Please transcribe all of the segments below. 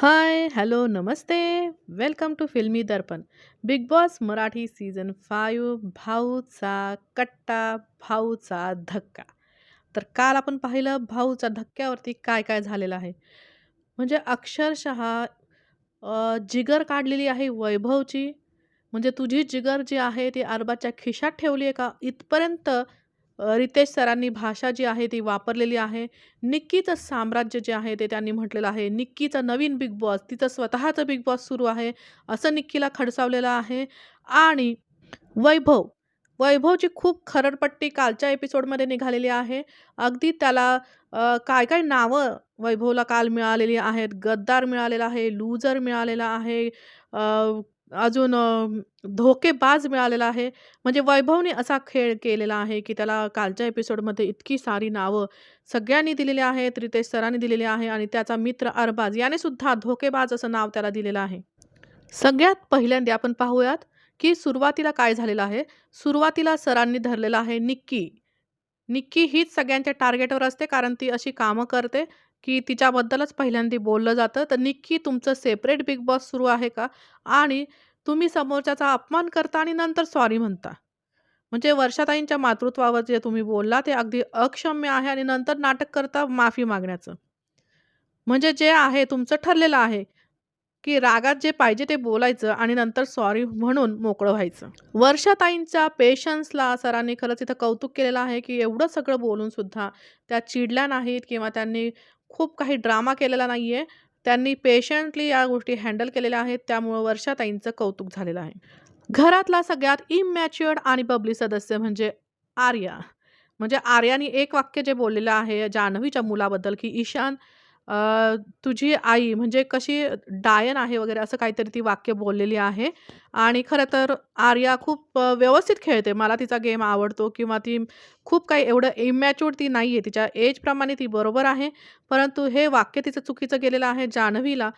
High, hello, Namaste. Welcome to Filmi Darpan. Bigg Boss Marathi season five भाऊचा कट्टा, भाऊचा धक्का. तर काल आपण पाहिलं भाऊचा धक्क्यावरती काय-काय झालेलं आहे. म्हणजे अक्षरशः जिगर काढलेली आहे वैभवची. म्हणजे तुझी जिगर जी आहे ती अरबाच्या खिशात ठेवली आहे का? इथपर्यंत रितेश सरांनी भाषा जी आहे ती वापरलेली आहे. निक्कीचं साम्राज्य जे आहे ते त्यांनी म्हटलेलं आहे. निक्कीचं नवीन बिग बॉस, तिचं स्वतःचं बिग बॉस सुरू आहे, असं निक्कीला खडसावलेलं आहे. आणि वैभव, वैभवची खूप खरडपट्टी कालच्या एपिसोडमध्ये निघालेली आहे. अगदी त्याला काय-काय नावं वैभवला काल मिळालेली आहेत. गद्दार मिळालेला आहे, लूजर मिळालेला आहे, अजून धोकेबाज मिळालेला आहे. म्हणजे वैभवने असा खेळ केलेला आहे, की त्याला कालच्या एपिसोडमध्ये इतकी सारी नावं सगळ्यांनी दिलेली आहेत. रितेश सरांनी दिलेली आहे आणि त्याचा मित्र अरबाज याने सुद्धा धोकेबाज असं नाव त्याला दिलेलं आहे. सगळ्यात पहिल्यांदा आपण पाहूयात, की सुरुवातीला काय झालेलं आहे. सुरुवातीला सरांनी धरलेलं आहे निक्की. निक्की हीच सगळ्यांच्या टार्गेटवर असते कारण ती अशी कामं करते, की तिच्याबद्दलच पहिल्यांदा बोललं जातं. तर निक्की तुमचं सेपरेट बिग बॉस सुरू आहे का? आणि तुम्ही समोरच्याचा अपमान करता आणि नंतर सॉरी म्हणता. म्हणजे वर्षाताईंच्या मातृत्वावर जे तुम्ही बोलला ते अगदी अक्षम्य आहे आणि नंतर नाटक करता माफी मागण्याचं. म्हणजे जे आहे तुमचं ठरलेलं आहे, की रागात जे पाहिजे ते बोलायचं आणि नंतर सॉरी म्हणून मोकळं व्हायचं. वर्षाताईंच्या पेशन्सला सरांनी खरंच इथं कौतुक केलेलं आहे, की एवढं सगळं बोलून सुद्धा त्या चिडल्या नाहीत किंवा त्यांनी खूप काही ड्रामा केलेला नाहीये. त्यांनी पेशंटली या गोष्टी हँडल केलेल्या आहेत. त्यामुळं वर्षाताईंचं कौतुक झालेलं आहे. घरातला सगळ्यात इमॅच्युअर्ड आणि बबली सदस्य म्हणजे आर्या. म्हणजे आर्याने एक वाक्य जे बोललेलं आहे जान्हवीच्या मुलाबद्दल, की ईशान अ, तुझी आई म्हणजे कशी डायन आहे वगैरे असं काहीतरी ती वाक्य बोललेली आहे. आणि खरं तर आर्या खूप अ, व्यवस्थित खेळते. मला तिचा गेम आवडतो किंवा ती खूप काही एवढं इमॅच्युअर ती नाही आहे तिच्या एजप्रमाणे ती बरोबर आहे. परंतु हे वाक्य तिचं चुकीचं गेलेलं आहे जान्हवीला.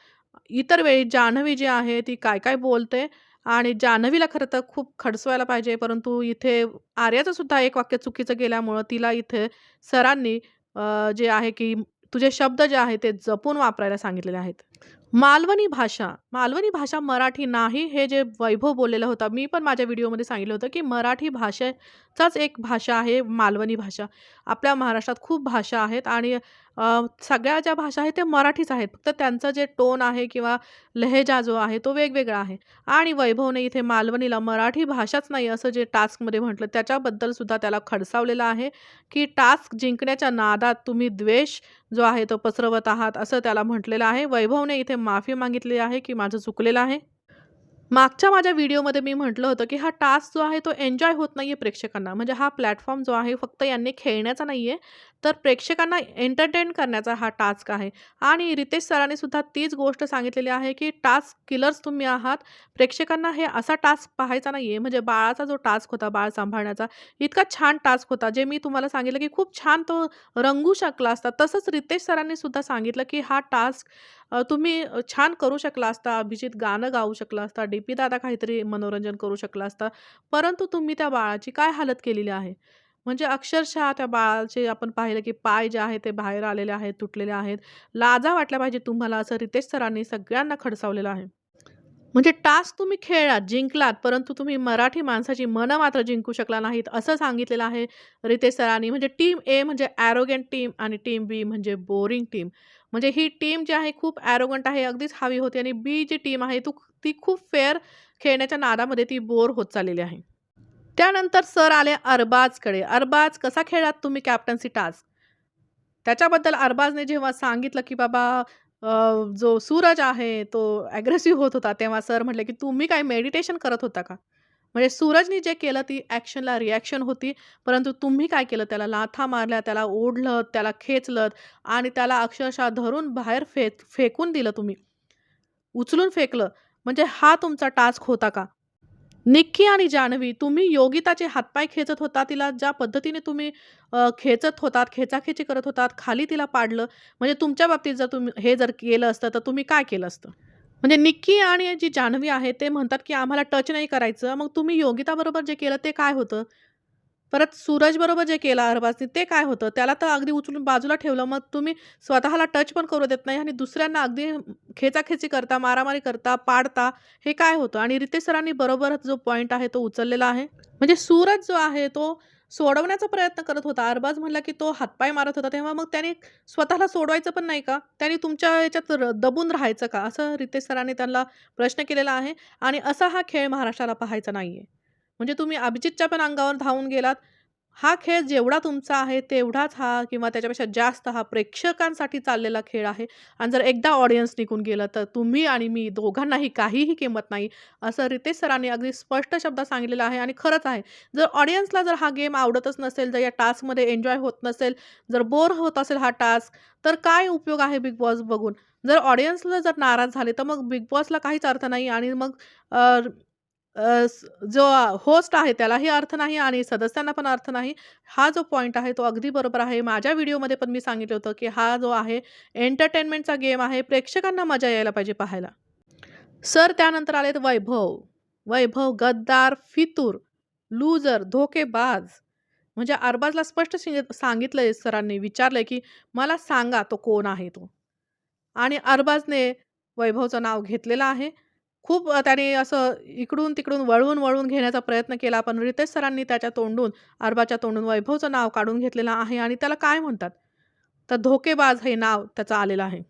इतर वेळी जान्हवी जी आहे ती काय-काय बोलते आणि जान्हवीला खरं तर खूप खडसवायला पाहिजे. परंतु इथे आर्याचं सुद्धा एक वाक्य चुकीचं गेल्यामुळं तिला इथे सरांनी अ, जे आहे की तुझे शब्द जे आहेत ते जपून वापरायला सांगितलेले आहेत. मालवणी भाषा, मालवणी भाषा मराठी नाही हे जे वैभव बोललेलं होतं मी पण माझ्या व्हिडिओमध्ये सांगितलं होतं, की मराठी भाषेचाच एक भाषा आहे मालवणी भाषा. आपल्या महाराष्ट्रात खूप भाषा आहेत आणि सगळ्या ज्या भाषा आहेत ते मराठीच आहेत. फक्त त्यांचं जे टोन आहे किंवा लहेजा जो आहे तो वेगवेगळा आहे. आणि वैभवने इथे मालवणीला मराठी भाषाच नाही असं जे टास्कमध्ये म्हटलं त्याच्याबद्दल सुद्धा त्याला खडसावलेलं आहे, की टास्क जिंकण्याच्या नादात तुम्ही द्वेष जो आहे तो पसरवत आहात असं त्याला म्हटलेलं आहे. वैभवने इथे माफी मागितली आहे, की माझं चुकलेलं आहे. मागच्या माझ्या व्हिडिओमध्ये मी म्हटलं होतं, की हा टास्क जो आहे तो एन्जॉय होत नाही आहे प्रेक्षकांना. म्हणजे हा प्लॅटफॉर्म जो आहे फक्त यांनी खेळण्याचा नाही आहे तर प्रेक्षकांना एंटरटेन करण्याचा हा टास्क आहे. आणि रितेश सरांनी सुद्धा तीच गोष्ट सांगितलेली आहे, की टास्क किलर्स तुम्ही आहात. प्रेक्षकांना हे असा टास्क पाहायचा नाहीये. म्हणजे बाळाचा जो टास्क होता, बाळ सांभाळण्याचा, इतका छान टास्क होता. जे मी तुम्हाला सांगितलं, की खूप छान तो रंगू शकला असता. तसंच रितेश सरांनी सुद्धा सांगितलं, की हा टास्क तुम्ही छान करू शकला असता. अभिजित गाणं गाऊ शकला असता. डी-पी दादा काहीतरी मनोरंजन करू शकला असता. परंतु तुम्ही त्या बाळाची काय हालत केलेली आहे. म्हणजे अक्षरशः त्या बाळाचे आपण पाहिलं, की पाय जे आहे ते बाहेर आलेले आहेत, तुटलेले आहेत. लाजा वाटल्या पाहिजे तुम्हाला असं रितेश सरांनी सगळ्यांना खडसावलेलं आहे. म्हणजे टास्क तुम्ही खेळलात, जिंकलात, परंतु तुम्ही मराठी माणसाची मनं मात्र जिंकू शकला नाहीत असं सांगितलेलं आहे रितेश सरांनी. म्हणजे टीम ए म्हणजे ॲरोगंट टीम आणि टीम बी म्हणजे बोरिंग टीम. म्हणजे ही टीम जी आहे खूप ॲरोगंट आहे, अगदीच हवी होती आणि बी जी टीम आहे तू ती खूप फेअर खेळण्याच्या नादामध्ये ती बोर होत चाललेली आहे. त्यानंतर सर आले अरबाजकडे. अरबाज कसा खेळलात तुम्ही कॅप्टन्सी टास्क? त्याच्याबद्दल अरबाजने जेव्हा सांगितलं, की बाबा जो सूरज आहे तो ॲग्रेसिव्ह होत होता, तेव्हा सर म्हटले, की तुम्ही काय मेडिटेशन करत होता का? म्हणजे सूरजनी जे केलं ती ॲक्शनला रिॲक्शन होती. परंतु तुम्ही काय केलं? त्याला लाथा मारल्या, त्याला ओढलं त्याला खेचलं आणि त्याला अक्षरशः धरून बाहेर फेक फेकून दिलं तुम्ही. उचलून फेकलं. म्हणजे हा तुमचा टास्क होता का? निक्की आणि जान्हवी तुम्ही योगिताचे हातपाय खेचत होता. तिला ज्या पद्धतीने तुम्ही खेचत होतात, खेचाखेची करत होतात, खाली तिला पाडलं. म्हणजे तुमच्या बाबतीत जर तुम्ही हे जर केलं असतं, तर तुम्ही काय केलं असतं? म्हणजे निक्की आणि जी जान्हवी आहे ते म्हणतात, की आम्हाला टच नाही करायचं. मग तुम्ही योगिताबरोबर जे केलं ते काय होतं? परत सूरजबरोबर जे केलं अरबाजने ते काय होतं? त्याला तर अगदी उचलून बाजूला ठेवलं. मग तुम्ही स्वतःला टच पण करू देत नाही आणि दुसऱ्यांना अगदी खेचाखेची करता, मारामारी करता, पाडता. हे काय होतं? आणि रितेश सरांनी बरोबर जो पॉईंट आहे तो उचललेला आहे. म्हणजे सूरज जो आहे तो सोडवण्याचा प्रयत्न करत होता. अरबाज म्हणला, की तो हातपाय मारत होता. तेव्हा मग त्याने स्वतःला सोडवायचं पण नाही का? त्याने तुमच्या याच्यात र दबून राहायचं का? असं रितेश सरांनी त्यांना प्रश्न केलेला आहे आणि असा हा खेळ महाराष्ट्राला पाहायचा नाही आहे म्हणजे तुम्ही अभिजितच्या पण अंगावर धावून गेलात. हा खेळ जेवढा तुमचा आहे तेवढाच हा किंवा त्याच्यापेक्षा जास्त हा प्रेक्षकांसाठी चाललेला खेळ आहे आणि जर एकदा ऑडियन्स निघून गेलं तर तुम्ही आणि मी दोघांनाही काहीही किंमत नाही, असं रितेश सरांनी अगदी स्पष्ट शब्दात सांगितलेलं आहे आणि खरंच आहे. जर ऑडियन्सला जर हा गेम आवडतच नसेल, जर या टास्कमध्ये एन्जॉय होत नसेल, जर बोर होत असेल हा टास्क, तर काय उपयोग आहे बिग बॉस बघून? जर ऑडियन्सला जर नाराज झाले, तर मग बिग बॉसला काहीच अर्थ नाही आणि मग जो होस्ट आहे त्यालाही अर्थ नाही आणि सदस्यांना पण अर्थ नाही. हा जो पॉईंट आहे तो अगदी बरोबर आहे. माझ्या व्हिडिओमध्ये पण मी सांगितलं होतं, की हा जो आहे एंटरटेनमेंटचा गेम आहे. प्रेक्षकांना मजा यायला पाहिजे पाहायला. सर त्यानंतर आलेत वैभव. वैभव गद्दार, फितूर, लूजर, धोकेबाज. म्हणजे अरबाजला स्पष्ट सिंग सांगितलंय सरांनी, विचारलंय, की "मला सांगा तो कोण आहे तो?" आणि अरबाजने वैभवचं नाव घेतलेलं आहे. खूप त्याने असं इकडून-तिकडून वळवून-वळवून घेण्याचा प्रयत्न केला. पण रितेश सरांनी त्याच्या तोंडून, अरबाच्या तोंडून वैभवचं नाव काढून घेतलेलं आहे आणि त्याला काय म्हणतात? तर धोकेबाज हे नाव त्याचं आलेलं आहे.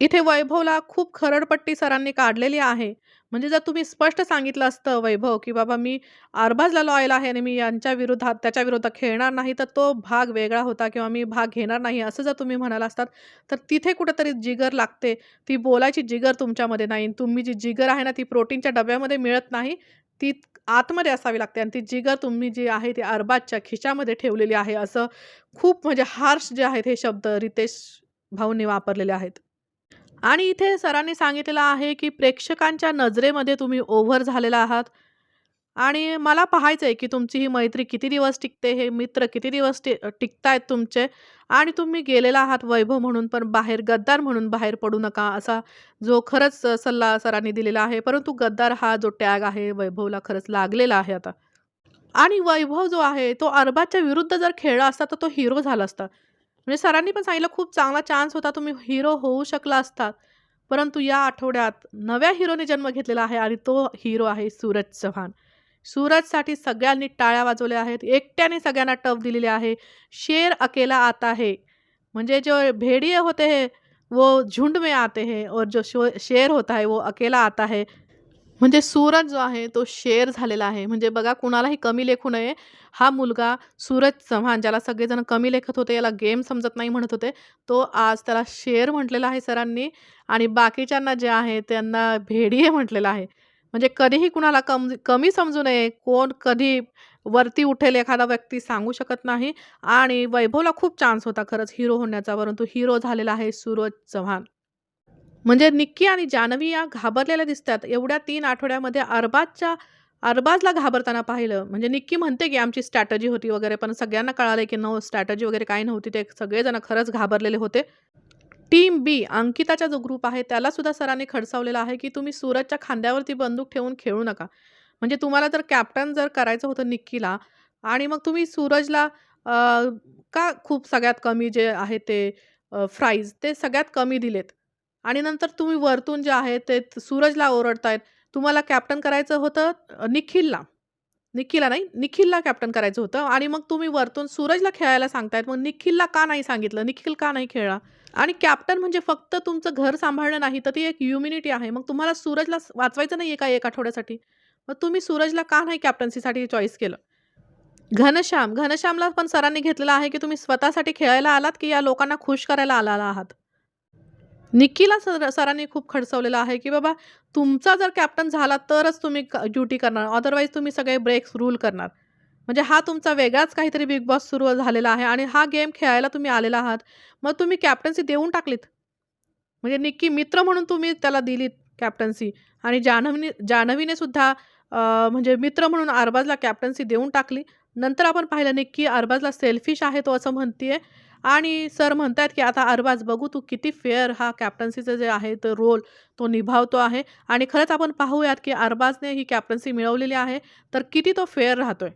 इथे वैभवला खूप खरडपट्टी सरांनी काढलेली आहे. म्हणजे जर तुम्ही स्पष्ट सांगितलं असतं वैभव, की "बाबा मी अरबाजला लॉयल आहे आणि मी यांच्या विरोधात त्याच्या विरोधात खेळणार नाही." तर तो भाग वेगळा होता किंवा मी भाग घेणार नाही असं जर तुम्ही म्हणाला असतात, तर तिथे कुठेतरी जिगर लागते. ती बोलायची जिगर तुमच्यामध्ये नाही. तुम्ही जी जिगर आहे ना ती प्रोटीनच्या डब्यामध्ये मिळत नाही. ती आतमध्ये असावी लागते आणि ती जिगर तुम्ही जी आहे ती अरबाजच्या खिशामध्ये ठेवलेली आहे. असं खूप म्हणजे हार्श जे आहेत हे शब्द रितेश भाऊंनी वापरलेले आहेत. आणि इथे सरांनी सांगितलेलं आहे, की प्रेक्षकांच्या नजरेमध्ये तुम्ही ओव्हर झालेला आहात आणि मला पाहायचं आहे की तुमची ही मैत्री किती दिवस टिकते, हे मित्र किती दिवस टि टिकतायत तुमचे आणि तुम्ही गेलेला आहात वैभव म्हणून, पण बाहेर गद्दार म्हणून बाहेर पडू नका, असा जो खरंच सल्ला सरांनी दिलेला आहे. परंतु गद्दार हा जो टॅग आहे वैभवला खरंच लागलेला आहे आता. आणि वैभव जो आहे तो अरबाच्या विरुद्ध जर खेळला असता, तर तो हिरो झाला असता. म्हणजे सरांनी पण सांगितलं खूप चांगला चान्स होता, तुम्ही हिरो होऊ शकला असतात. परंतु या आठवड्यात नव्या हिरोने जन्म घेतलेला आहे आणि तो हिरो आहे सूरज चव्हाण. सूरजसाठी सगळ्यांनी टाळ्या वाजवल्या आहेत. एकट्याने सगळ्यांना टफ दिलेली आहे. शेर अकेला आता है. म्हणजे जो भेडिये होते हे वो झुंड में आते हैं और जो शो शेर होता है, वो अकेला आता है. म्हणजे सूरज जो आहे तो शेर झालेला आहे. म्हणजे बघा कुणालाही कमी लेखू नये. हा मुलगा सूरज चव्हाण ज्याला सगळेजण कमी लेखत होते, याला गेम समजत नाही म्हणत होते, तो आज त्याला शेर म्हटलेला आहे सरांनी आणि बाकीच्यांना जे आहे त्यांना भेडीये म्हटलेलं आहे. म्हणजे कधीही कुणाला कम कमी समजू नये. कोण कधी वरती उठेल एखादा व्यक्ती सांगू शकत नाही आणि वैभवला खूप चान्स होता खरंच हिरो होण्याचा, परंतु हिरो झालेला आहे सूरज चव्हाण. म्हणजे निक्की आणि जान्हवी या घाबरलेल्या दिसतात. एवढ्या तीन आठवड्यामध्ये अरबाजच्या अरबाजला घाबरताना पाहिलं. म्हणजे निक्की म्हणते, की आमची स्ट्रॅटजी होती वगैरे, पण सगळ्यांना कळालं की नो स्ट्रॅटजी वगैरे काही नव्हती. ते सगळेजण खरंच घाबरलेले होते. टीम बी अंकिताचा जो ग्रुप आहे त्याला सुद्धा सरांनी खडसावलेला आहे, की तुम्ही सूरजच्या खांद्यावरती बंदूक ठेवून खेळू नका. म्हणजे तुम्हाला जर कॅप्टन जर करायचं होतं निक्कीला आणि मग तुम्ही सूरजला का खूप सगळ्यात कमी जे आहे ते फ्राईज ते सगळ्यात कमी दिलेत आणि नंतर तुम्ही वरतून जे आहे ते सूरजला ओरडतायत. तुम्हाला कॅप्टन करायचं होतं निखिलला. निखिलला नाही, निखिलला कॅप्टन करायचं होतं आणि मग तुम्ही वरतून सूरजला खेळायला सांगतायत. मग निखिलला का नाही सांगितलं? निखिल का नाही खेळला? आणि कॅप्टन म्हणजे फक्त तुमचं घर सांभाळणं नाही, तर ती एक ह्युमॅनिटी आहे. मग तुम्हाला सूरजला वाचवायचं नाही आहे का एक आठवड्यासाठी? मग तुम्ही सूरजला का नाही कॅप्टन्सीसाठी चॉईस केलं? घनश्याम, घनश्यामला पण सरांनी घेतलेलं आहे, की तुम्ही स्वतःसाठी खेळायला आलात, की या लोकांना खुश करायला आलेला आहात? निक्कीला सर सरांनी खूप खडसवलेलं आहे, की बाबा तुमचा जर कॅप्टन झाला तरच तुम्ही क ड्युटी करणार. अदरवाईज तुम्ही सगळे ब्रेक्स रूल करणार. म्हणजे हा तुमचा वेगळाच काहीतरी बिग बॉस सुरू झालेला आहे आणि हा गेम खेळायला तुम्ही आलेला आहात. मग तुम्ही कॅप्टन्सी देऊन टाकलीत. म्हणजे निक्की मित्र म्हणून तुम्ही त्याला दिलीत कॅप्टन्सी आणि जान्हवीने जान्हवीने सुद्धा म्हणजे मित्र म्हणून अरबाजला कॅप्टन्सी देऊन टाकली. नंतर आपण पाहिलं निक्की अरबाजला सेल्फिश आहे तो असं म्हणतीये आणि सर म्हणतायत, की आता अरबाज बघू तू किती फेअर हा कॅप्टन्सीचं जे आहे तो रोल तो निभावतो आहे आणि खरंच आपण पाहूयात, की अरबाजने ही कॅप्टन्सी मिळवलेली आहे, तर किती तो फेअर राहतोय.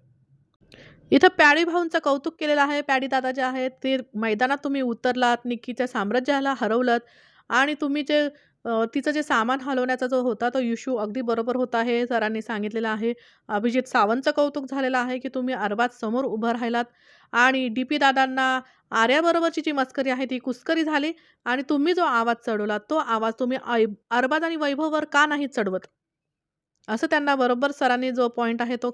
इथं पॅडी भाऊंचं कौतुक केलेलं आहे. पॅडी दादा जे आहेत ते मैदानात तुम्ही उतरलात, निक्कीच्या साम्राज्याला हरवलत आणि तुम्ही जे तिचं जे सामान हलवण्याचा जो होता तो इश्यू अगदी बरोबर होता हे सरांनी सांगितलेलं आहे. अभिजित सावंतचं कौतुक झालेलं आहे, की तुम्ही अरबाज समोर उभं राहिलात आणि डी-पी दादांना आर्याबरोबरची जी मस्करी आहे ती कुस्करी झाली आणि तुम्ही जो आवाज चढवला तो आवाज तुम्ही ऐ अरबाज आणि वैभववर का नाही चढवत? असं त्यांना बरोबर सरांनी जो पॉईंट आहे तो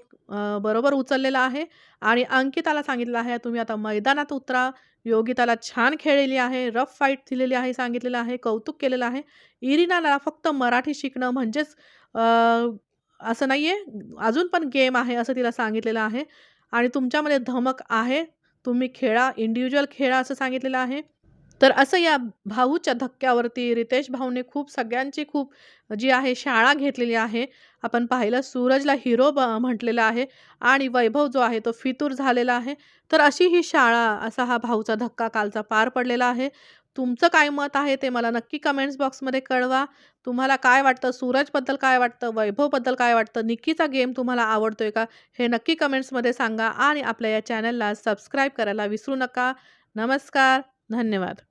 बरोबर उचललेला आहे आणि अंकिताला सांगितलं आहे, तुम्ही आता मैदानात उतरा. योगिताला छान खेळलेली आहे, रफ फाईट दिलेली आहे, सांगितलेलं आहे, कौतुक केलेलं आहे. इरिनाला फक्त मराठी शिकणं म्हणजेच असं नाही आहे अजून पण गेम आहे असं तिला सांगितलेलं आहे आणि तुमच्यामध्ये धमक आहे. तुम्ही खेळा, इंडिव्हिज्युअल खेळा असं सांगितलेलं आहे. तर असं या भाऊच्या धक्क्यावरती रितेश भाऊने खूप सगळ्यांची खूप जी आहे शाळा घेतलेली आहे. आपण पाहिलं सूरजला हिरो ब म्हटलेलं आहे आणि वैभव जो आहे तो फितूर झालेला आहे. तर अशी ही शाळा असा हा भाऊचा धक्का कालचा पार पडलेला आहे. तुमचं काय मत आहे ते मला नक्की कमेंट्स बॉक्समध्ये कळवा. तुम्हाला काय वाटतं? सूरजबद्दल काय वाटतं? वैभवबद्दल काय वाटतं? निक्कीचा गेम तुम्हाला आवडतोय का? हे नक्की कमेंट्समध्ये सांगा आणि आपल्या या चॅनलला सबस्क्राईब करायला विसरू नका. नमस्कार. धन्यवाद.